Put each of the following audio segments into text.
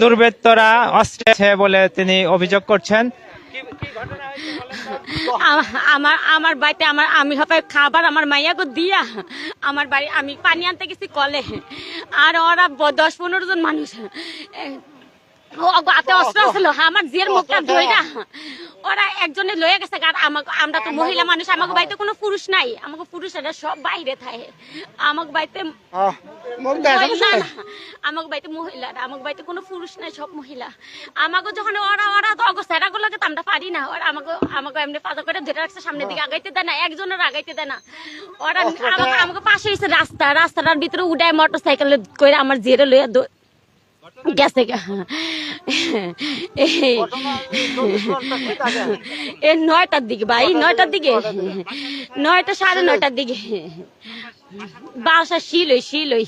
দুর্বৃত্তরা অস্ত্রে বলে তিনি অভিযোগ করছেন। আমার আমার বাড়িতে আমার আমি হবে খাবার আমার মাইয়াকে দিয়া। আমার বাড়ি আমি পানি আনতে গেছি কলে। আর ওরা দশ পনেরো জন মানুষ। হাতে অস্ত্র ছিল আমার জিয়ের মুখটা ধইরা ওরা একজনে লয়ে গেছে আর আমাকে আমরা তো মহিলা মানুষ আমাকে বাড়িতে কোনো পুরুষ নাই। আমাকে পুরুষ সব বাইরে থাকে। আমাকে বাড়িতে না, না, আমাকে বাড়িতে মহিলা আমাকে বাড়িতে কোনো পুরুষ নাই সব মহিলা। আমাকে যখন ওরা ওরা তো অগো সেরা গুলোকে তো আমরা পারি না। ওরা আমাকে আমাকে এমনি পাতা করে ধরে রাখছে সামনের দিকে আগাইতে দেয় না একজনের আগাইতে দেয় না। ওরা আমাকে আমাকে পাশে রাস্তা রাস্তাটার ভিতরে উঠায় মোটর সাইকেল করে আমার জেরে লইয়া গেছে এ নয়টার দিকে ভাই নয়টার দিকে। নয়টা সাড়ে নয়টার দিকে। বাসা শিলই শিলই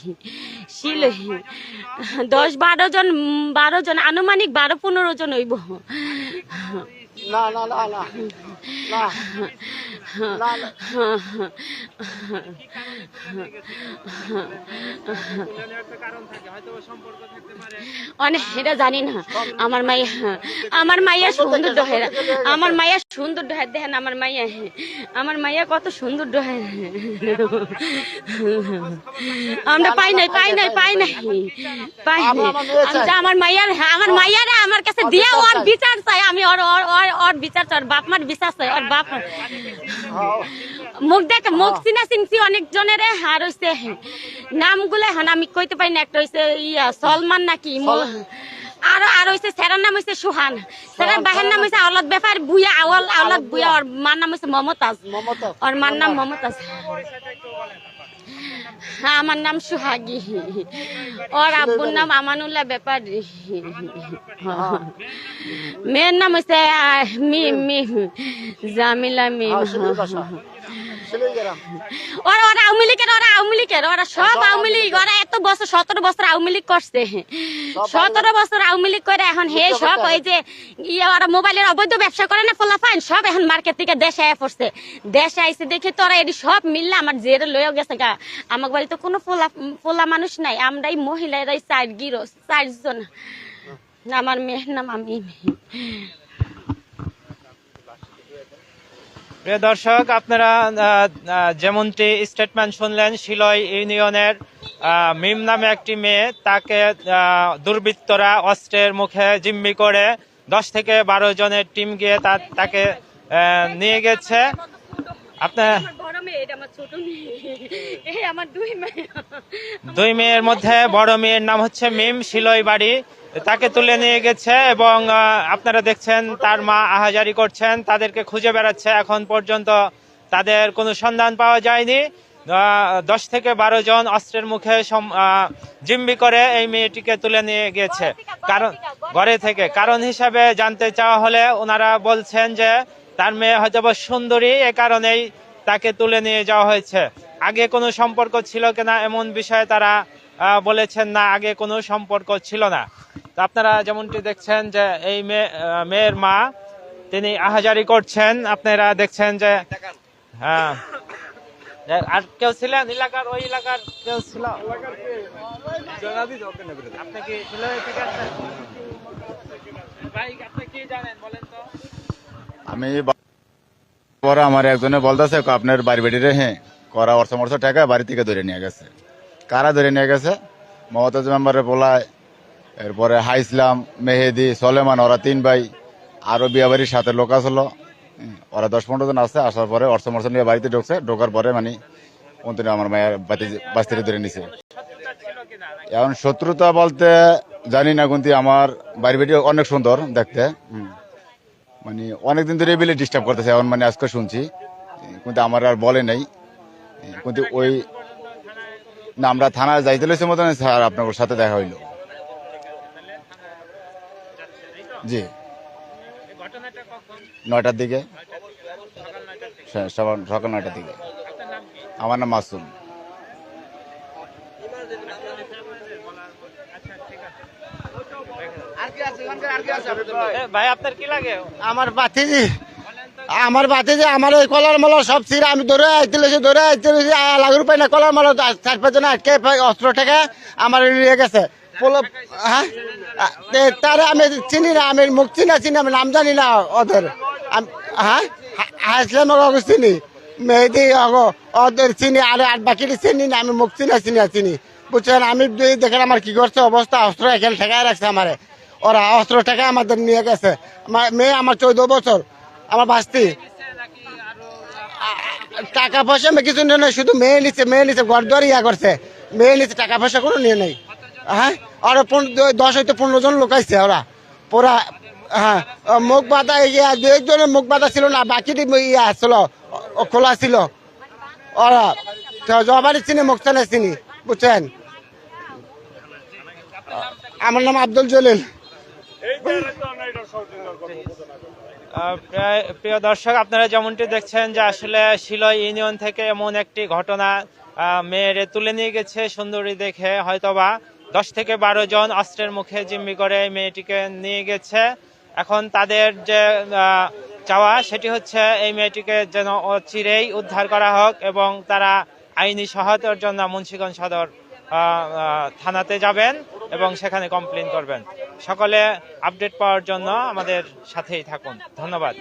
শিলই। দশ বারো জন বারো জন, আনুমানিক বারো পনেরো জন হইব। না না না না। না। না অনেক এটা জানি না। আমার মাইয়া আমার মাইয়া সুন্দর ডহের আমার মাইয়া সুন্দর ডহের দেখেন আমার মাইয়া আমার মাইয়া কত সুন্দর ডহের আমরা পাই নাই পাই নাই পাই নাই। পাই আমার মাইয়ার আমার মাইয়ারে আমার কাছে দিয়ে ওর বিচার চাই। আমি ওর ওর ওর- বিচার ওর বাপ মার বিচার চাই ওর বাপ। মুখ দেখ মুখ চিনা চিনছি অনেক জনের আর হইছে নামগুলো এখন আমি কইতে পারি না একটা হইছে ইয়া সলমান নাকি আর আর হইছে সেরার নাম হইছে সুহান। সেরার বাহের নাম হইছে আওলাদ ব্যাপার বুয়া আওয়াল আওলাদ বুয়া ওর মার নাম হইছে মমতাজ। মমতা ওর মার নাম মমতাজ। হ্যাঁ আমার নাম সুহাগি। ওর আব্বুর নাম আমানুল্লাহ ব্যাপারী মেয়ের নাম হচ্ছে জামিলা মিম। ওরা ওরা আওয়ামী লীগের ওরা আওয়ামী লীগের ওরা সব আওয়ামী লীগ ওরা এত বছর সতেরো বছর আওয়ামী লীগ করছে। সতেরো বছর আওয়ামী লীগ করে এখন হে সব ওই যে ইয়ে ওরা মোবাইলের অবৈধ ব্যবসা করে না ফলাফাইন সব এখন মার্কেট থেকে দেশে আয় পড়ছে। দেশে আইসে দেখি তোরা এটি সব মিললে আমার জেরে লয়ে গেছে গা। আমার বাড়িতে কোনো ফোলা ফোলা মানুষ নাই। আমরাই মহিলারাই চার গিরো চারজন। আমার মেয়ের নাম আমি প্রিয় দর্শক আপনারা যেমনটি স্টেটমেন্ট শুনলেন শিলই ইউনিয়নের মিম নামে একটি মেয়ে তাকে দুর্বৃত্তরা অস্ত্রের মুখে জিম্মি করে দশ থেকে বারো জনের টিম গিয়ে তাকে নিয়ে গেছে। আপনার দুই দুই মেয়ের মধ্যে বড় মেয়ের নাম হচ্ছে মিম শিলই বাড়ি। তাকে তুলে নিয়ে গেছে এবং আপনারা দেখছেন তার মা আহাজারি করছেন তাদেরকে খুঁজে বেড়াচ্ছে। এখন পর্যন্ত তাদের কোনো সন্ধান পাওয়া যায়নি। দশ থেকে বারো জন অস্ত্রের মুখে আহ, করে এই মেয়েটিকে তুলে নিয়ে গিয়েছে কারণ ঘরে থেকে। কারণ হিসাবে জানতে চাওয়া হলে ওনারা বলছেন যে তার মেয়ে হয়তো সুন্দরী এ কারণেই তাকে তুলে নিয়ে যাওয়া হয়েছে। আগে কোনো সম্পর্ক ছিল কিনা এমন বিষয়ে তারা বলেছেন না। আগে কোনো সম্পর্ক ছিল না। তো আপনারা যেমনটি দেখছেন যে এই মেয়ে মেয়ের মা, তিনি আহাজারি করছেন। আপনারা দেখছেন যে হ্যাঁ। আর কেউ ছিলেন? এলাকার, ওই এলাকার কেউ ছিল? আমি পরে আমার একজনে বলতেছে আপনার বাড়ি বেড়ি রে হ্যাঁ করা অর্থ মর্থ টাকা বাড়ি থেকে ধরে নিয়ে গেছে। কারা ধরে নিয়ে গেছে? মমতাজ মেম্বারের পোলায় এরপরে হাইসলাম মেহেদি, সলেমান, ওরা তিন ভাই, আরও বিয়া বাড়ির সাথে লোক আসলো। ওরা দশ পনেরো জন আসছে, আসার পরে অর্থ মর্থ নিয়ে বাড়িতে ঢুকছে। ঢোকার পরে মানে অন্তরে আমার মায়ের বাতি বাস্তিতে ধরে নিছে। এখন শত্রুতা বলতে জানি না কিন্তু আমার বাড়ি বেটি অনেক সুন্দর দেখতে। মানে অনেকদিন ধরে বিলে ডিস্টার্ব করতেছে, এখন মানে আজকে শুনছি। কিন্তু আমার আর বলে নাই। কিন্তু ওই না, আমরা থানায় যাইতে লইছে মতন স্যার, আপনার সাথে দেখা হইল। জি। ঘটনাটা কখন? নয়টার দিকে। সকাল নয়টার দিকে। আমার নাম মাসুম। এ, ভাই আপনার কি লাগে? আমার বাতিজি আমার বাতিজি আমার এই কলার মালা সব ছিঁড়ে আমি ধরে আইতে লেছি ধরে আইতে লেছি লাগুর পাই না কলার মালা চার পাঁচ আটকে অস্ত্র থেকে আমার নিয়ে গেছে। হ্যাঁ? তারে আমি চিনি না, আমি মুখ চিনা, চিনি, আমি নাম জানি না ওদের। হ্যাঁ? হাসলাম ওকে চিনি। মেহেদি ওদের চিনি, আর আর বাকি চিনি না, আমি মুখ চিনা, চিনি আর চিনি। বুঝছেন, আমি দেখেন আমার কি করছে অবস্থা, অস্ত্র এখানে ঠেকায় রাখছে আমারে। ওরা অস্ত্র ঠেকায় আমাদের নিয়ে গেছে। আমার মেয়ে আমার চৌদ্দ বছর, আমার বাস্তি টাকা পয়সা আমি কিছু নিয়ে নেই, শুধু মেয়ে নিচ্ছে মেয়ে নিচ্ছে ঘর ইয়া করছে। মেয়ে নিচ্ছে টাকা পয়সা কোনো নিয়ে নেই। হ্যাঁ? দ- দশ হইতে পনেরো জন লোক আইছে ওরা। পুরা হ্যাঁ মুখ বাঁধা দু একজনের মুখ বাঁধা ছিল না, বাকি ইয়া ছিল খোলা ছিল। ওরা জবারি চিনি, মুখ চানে বুঝছেন? আমার নাম আব্দুল জলিল। প্রায়- দর্শক, আপনারা যেমনটি দেখছেন যে আসলে শিলই ইউনিয়ন থেকে এমন একটি ঘটনা মেয়েরে তুলে নিয়ে গেছে সুন্দরী দেখে, হয়তোবা দশ থেকে বারো জন অস্ত্রের মুখে জিম্মি করে এই মেয়েটিকে নিয়ে গেছে। এখন তাদের যে চাওয়া, সেটি হচ্ছে এই মেয়েটিকে যেন চিরেই উদ্ধার করা হোক এবং তারা আইনি সহায়তার জন্য মুন্সীগঞ্জ সদর থানাতে যাবেন এবং সেখানে কমপ্লেন করবেন। সকলে আপডেট পাওয়ার জন্য আমাদের সাথেই থাকুন। ধন্যবাদ।